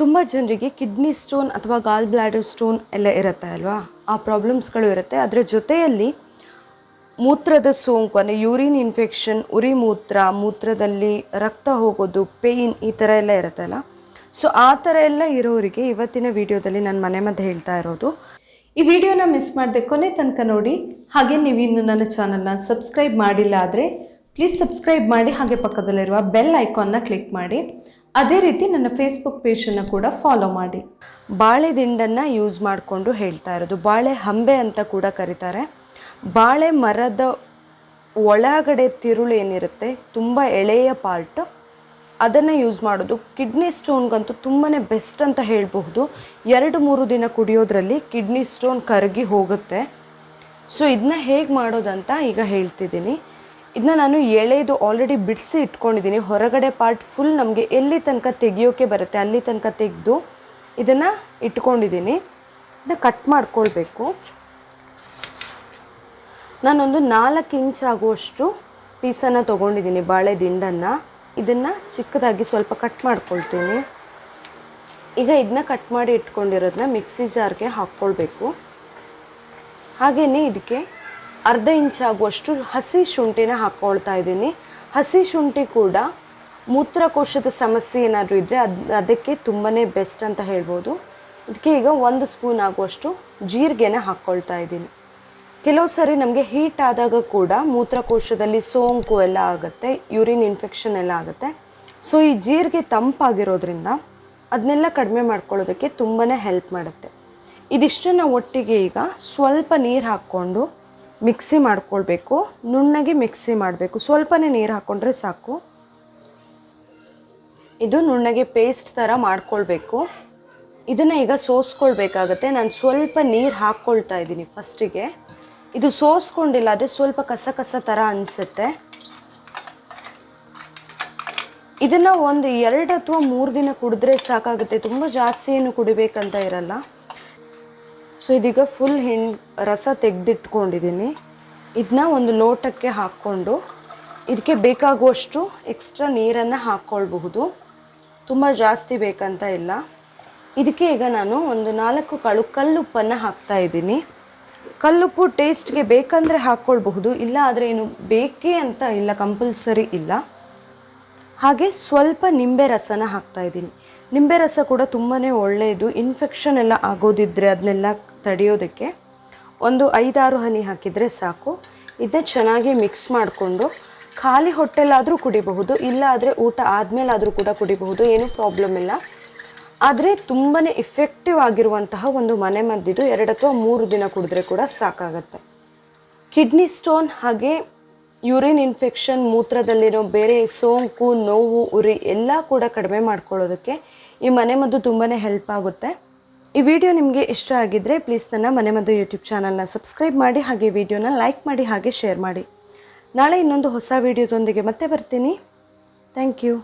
ತುಂಬ ಜನರಿಗೆ kidney stone ಅಥವಾ ಗಾಲ್ ಬ್ಲ್ಯಾಡರ್ ಸ್ಟೋನ್ ಎಲ್ಲ ಇರುತ್ತೆ ಅಲ್ವಾ? ಆ ಪ್ರಾಬ್ಲಮ್ಸ್ಗಳು ಇರುತ್ತೆ. ಅದರ ಜೊತೆಯಲ್ಲಿ ಮೂತ್ರದ ಸೋಂಕು, ಅಂದರೆ ಯೂರಿನ್ ಇನ್ಫೆಕ್ಷನ್, ಉರಿ ಮೂತ್ರ, ಮೂತ್ರದಲ್ಲಿ ರಕ್ತ ಹೋಗೋದು, ಪೇಯ್ನ್ ಈ ಥರ ಎಲ್ಲ ಇರುತ್ತಲ್ಲ ಸೊ, ಆ ಥರ ಎಲ್ಲ ಇರೋರಿಗೆ ಇವತ್ತಿನ ವಿಡಿಯೋದಲ್ಲಿ ನಾನು ಮನೆ ಮದ್ದು ಹೇಳ್ತಾ ಇರೋದು. ಈ ವಿಡಿಯೋನ ಮಿಸ್ ಮಾಡದೆ ಕೊನೆ ತನಕ ನೋಡಿ. ಹಾಗೆ ನೀವು ಇನ್ನು ನನ್ನ ಚಾನಲ್ನ ಸಬ್ಸ್ಕ್ರೈಬ್ ಮಾಡಿಲ್ಲ ಆದರೆ, ಪ್ಲೀಸ್ ಸಬ್ಸ್ಕ್ರೈಬ್ ಮಾಡಿ ಹಾಗೆ ಪಕ್ಕದಲ್ಲಿರುವ ಬೆಲ್ ಐಕಾನ್ನ ಕ್ಲಿಕ್ ಮಾಡಿ. ಅದೇ ರೀತಿ ನನ್ನ ಫೇಸ್ಬುಕ್ ಪೇಜನ್ನು ಕೂಡ ಫಾಲೋ ಮಾಡಿ. ಬಾಳೆ ದಿಂಡನ್ನು ಯೂಸ್ ಮಾಡಿಕೊಂಡು ಹೇಳ್ತಾ ಇರೋದು. ಬಾಳೆ ಹಂಬೆ ಅಂತ ಕೂಡ ಕರೀತಾರೆ. ಬಾಳೆ ಮರದ ಒಳಗಡೆ ತಿರುಳು ಏನಿರುತ್ತೆ, ತುಂಬ ಎಳೆಯ ಪಾರ್ಟ್ ಅದನ್ನು ಯೂಸ್ ಮಾಡೋದು. ಕಿಡ್ನಿ ಸ್ಟೋನ್ಗಂತೂ ತುಂಬಾ ಬೆಸ್ಟ್ ಅಂತ ಹೇಳಬಹುದು. ಎರಡು ಮೂರು ದಿನ ಕುಡಿಯೋದ್ರಲ್ಲಿ ಕಿಡ್ನಿ ಸ್ಟೋನ್ ಕರಗಿ ಹೋಗುತ್ತೆ. ಸೊ ಇದನ್ನ ಹೇಗೆ ಮಾಡೋದಂತ ಈಗ ಹೇಳ್ತಿದ್ದೀನಿ. ಇದನ್ನ ನಾನು ಎಳೆದು ಆಲ್ರೆಡಿ ಬಿಡಿಸಿ ಇಟ್ಕೊಂಡಿದ್ದೀನಿ. ಹೊರಗಡೆ ಪಾರ್ಟ್ ಫುಲ್ ನಮಗೆ ಎಲ್ಲಿ ತನಕ ತೆಗಿಯೋಕೆ ಬರುತ್ತೆ, ಅಲ್ಲಿ ತನಕ ತೆಗೆದು ಇದನ್ನು ಇಟ್ಕೊಂಡಿದ್ದೀನಿ. ಇದನ್ನ ಕಟ್ ಮಾಡ್ಕೊಳ್ಬೇಕು. ನಾನೊಂದು ನಾಲ್ಕು ಇಂಚ್ ಆಗುವಷ್ಟು ಪೀಸನ್ನು ತೊಗೊಂಡಿದ್ದೀನಿ, ಬಾಳೆ ದಿಂಡನ್ನು. ಇದನ್ನು ಚಿಕ್ಕದಾಗಿ ಸ್ವಲ್ಪ ಕಟ್ ಮಾಡ್ಕೊಳ್ತೀನಿ. ಈಗ ಇದನ್ನ ಕಟ್ ಮಾಡಿ ಇಟ್ಕೊಂಡಿರೋದನ್ನ ಮಿಕ್ಸಿ ಜಾರ್ಗೆ ಹಾಕ್ಕೊಳ್ಬೇಕು. ಹಾಗೆಯೇ ಇದಕ್ಕೆ ಅರ್ಧ ಇಂಚಾಗುವಷ್ಟು ಹಸಿ ಶುಂಠಿನ ಹಾಕ್ಕೊಳ್ತಾ ಇದ್ದೀನಿ. ಹಸಿ ಶುಂಠಿ ಕೂಡ ಮೂತ್ರಕೋಶದ ಸಮಸ್ಯೆ ಏನಾದರೂ ಇದ್ದರೆ ಅದು, ಅದಕ್ಕೆ ತುಂಬಾ ಬೆಸ್ಟ್ ಅಂತ ಹೇಳ್ಬೋದು. ಅದಕ್ಕೆ ಈಗ ಒಂದು ಸ್ಪೂನ್ ಆಗುವಷ್ಟು ಜೀರಿಗೆನ ಹಾಕ್ಕೊಳ್ತಾ ಇದ್ದೀನಿ. ಕೆಲವು ಸರಿ ನಮಗೆ ಹೀಟ್ ಆದಾಗ ಕೂಡ ಮೂತ್ರಕೋಶದಲ್ಲಿ ಸೋಂಕು ಎಲ್ಲ ಆಗುತ್ತೆ, ಯೂರಿನ್ ಇನ್ಫೆಕ್ಷನ್ ಎಲ್ಲ ಆಗುತ್ತೆ. ಸೊ ಈ ಜೀರಿಗೆ ತಂಪಾಗಿರೋದ್ರಿಂದ ಅದನ್ನೆಲ್ಲ ಕಡಿಮೆ ಮಾಡ್ಕೊಳ್ಳೋದಕ್ಕೆ ತುಂಬಾ ಹೆಲ್ಪ್ ಮಾಡುತ್ತೆ. ಇದಿಷ್ಟನ್ನು ಒಟ್ಟಿಗೆ ಈಗ ಸ್ವಲ್ಪ ನೀರು ಹಾಕ್ಕೊಂಡು ಮಿಕ್ಸಿ ಮಾಡ್ಕೊಳ್ಬೇಕು, ನುಣ್ಣಗೆ ಮಿಕ್ಸಿ ಮಾಡಬೇಕು. ಸ್ವಲ್ಪನೇ ನೀರು ಹಾಕ್ಕೊಂಡ್ರೆ ಸಾಕು. ಇದು ನುಣ್ಣಗೆ ಪೇಸ್ಟ್ ಥರ ಮಾಡ್ಕೊಳ್ಬೇಕು. ಇದನ್ನು ಈಗ ಸೋಸ್ಕೊಳ್ಬೇಕಾಗತ್ತೆ. ನಾನು ಸ್ವಲ್ಪ ನೀರು ಹಾಕ್ಕೊಳ್ತಾ ಇದ್ದೀನಿ ಫಸ್ಟಿಗೆ. ಇದು ಸೋಸ್ಕೊಂಡಿಲ್ಲ, ಆದರೆ ಸ್ವಲ್ಪ ಕಸ ಕಸ ಥರ ಅನಿಸುತ್ತೆ. ಇದನ್ನು ಒಂದು ಎರಡು ಅಥವಾ ಮೂರು ದಿನ ಕುಡಿದ್ರೆ ಸಾಕಾಗುತ್ತೆ. ತುಂಬ ಜಾಸ್ತಿ ಏನು ಕುಡಿಬೇಕಂತ ಇರಲ್ಲ. ಸೊ ಇದೀಗ ಫುಲ್ ಹಿಂಡ್ ರಸ ತೆಗೆದಿಟ್ಕೊಂಡಿದ್ದೀನಿ ಇದನ್ನ ಒಂದು ಲೋಟಕ್ಕೆ ಹಾಕ್ಕೊಂಡು, ಇದಕ್ಕೆ ಬೇಕಾಗುವಷ್ಟು ಎಕ್ಸ್ಟ್ರಾ ನೀರನ್ನು ಹಾಕ್ಕೊಳ್ಬಹುದು ತುಂಬ ಜಾಸ್ತಿ ಬೇಕಂತ ಇಲ್ಲ. ಇದಕ್ಕೆ ಈಗ ನಾನು ಒಂದು ನಾಲ್ಕು ಕಾಳು ಕಲ್ಲುಪ್ಪನ್ನು ಹಾಕ್ತಾ ಇದ್ದೀನಿ. ಕಲ್ಲುಪ್ಪು ಟೇಸ್ಟ್ಗೆ ಬೇಕಂದರೆ ಹಾಕ್ಕೊಳ್ಬಹುದು ಇಲ್ಲ ಆದರೆ ಏನು ಬೇಕೇ ಅಂತ ಇಲ್ಲ ಕಂಪಲ್ಸರಿ ಇಲ್ಲ. ಹಾಗೆ ಸ್ವಲ್ಪ ನಿಂಬೆ ರಸನ ಹಾಕ್ತಾ ಇದ್ದೀನಿ. ನಿಂಬೆ ರಸ ಕೂಡ ತುಂಬಾ ಒಳ್ಳೆಯದು. ಇನ್ಫೆಕ್ಷನ್ ಎಲ್ಲ ಆಗೋದಿದ್ರೆ ಅದನ್ನೆಲ್ಲ ತಡೆಯೋದಕ್ಕೆ ಒಂದು ಐದಾರು ಹನಿ ಹಾಕಿದರೆ ಸಾಕು. ಇದನ್ನ ಚೆನ್ನಾಗಿ ಮಿಕ್ಸ್ ಮಾಡಿಕೊಂಡು ಖಾಲಿ ಹೊಟ್ಟೆಲಾದರೂ ಕುಡಿಬಹುದು ಇಲ್ಲ ಆದರೆ ಊಟ ಆದಮೇಲಾದರೂ ಕೂಡ ಕುಡಿಬಹುದು, ಏನೂ ಪ್ರಾಬ್ಲಮ್ ಇಲ್ಲ. ಆದರೆ ತುಂಬಾ ಇಫೆಕ್ಟಿವ್ ಆಗಿರುವಂತಹ ಒಂದು ಮನೆ ಮದ್ದಿದ್ದು ಎರಡು ಅಥವಾ ಮೂರು ದಿನ ಕುಡಿದ್ರೆ ಕೂಡ ಸಾಕಾಗತ್ತೆ. ಕಿಡ್ನಿ ಸ್ಟೋನ್ ಹಾಗೆ ಯೂರಿನ್ ಇನ್ಫೆಕ್ಷನ್, ಮೂತ್ರದಲ್ಲಿರೋ ಬೇರೆ ಸೋಂಕು, ನೋವು, ಉರಿ ಎಲ್ಲ ಕೂಡ ಕಡಿಮೆ ಮಾಡ್ಕೊಳ್ಳೋದಕ್ಕೆ ಈ ಮನೆಮದ್ದು ತುಂಬಾ ಹೆಲ್ಪ್ ಆಗುತ್ತೆ. ಈ ವಿಡಿಯೋ ನಿಮಗೆ ಇಷ್ಟ ಆಗಿದ್ದರೆ ಪ್ಲೀಸ್ ನನ್ನ ಮನೆಮದ್ದು ಯೂಟ್ಯೂಬ್ ಚಾನಲ್ನ ಸಬ್ಸ್ಕ್ರೈಬ್ ಮಾಡಿ ಹಾಗೆ ವಿಡಿಯೋನ ಲೈಕ್ ಮಾಡಿ ಹಾಗೆ ಶೇರ್ ಮಾಡಿ. ನಾಳೆ ಇನ್ನೊಂದು ಹೊಸ ವಿಡಿಯೋದೊಂದಿಗೆ ಮತ್ತೆ ಬರ್ತೀನಿ. Thank you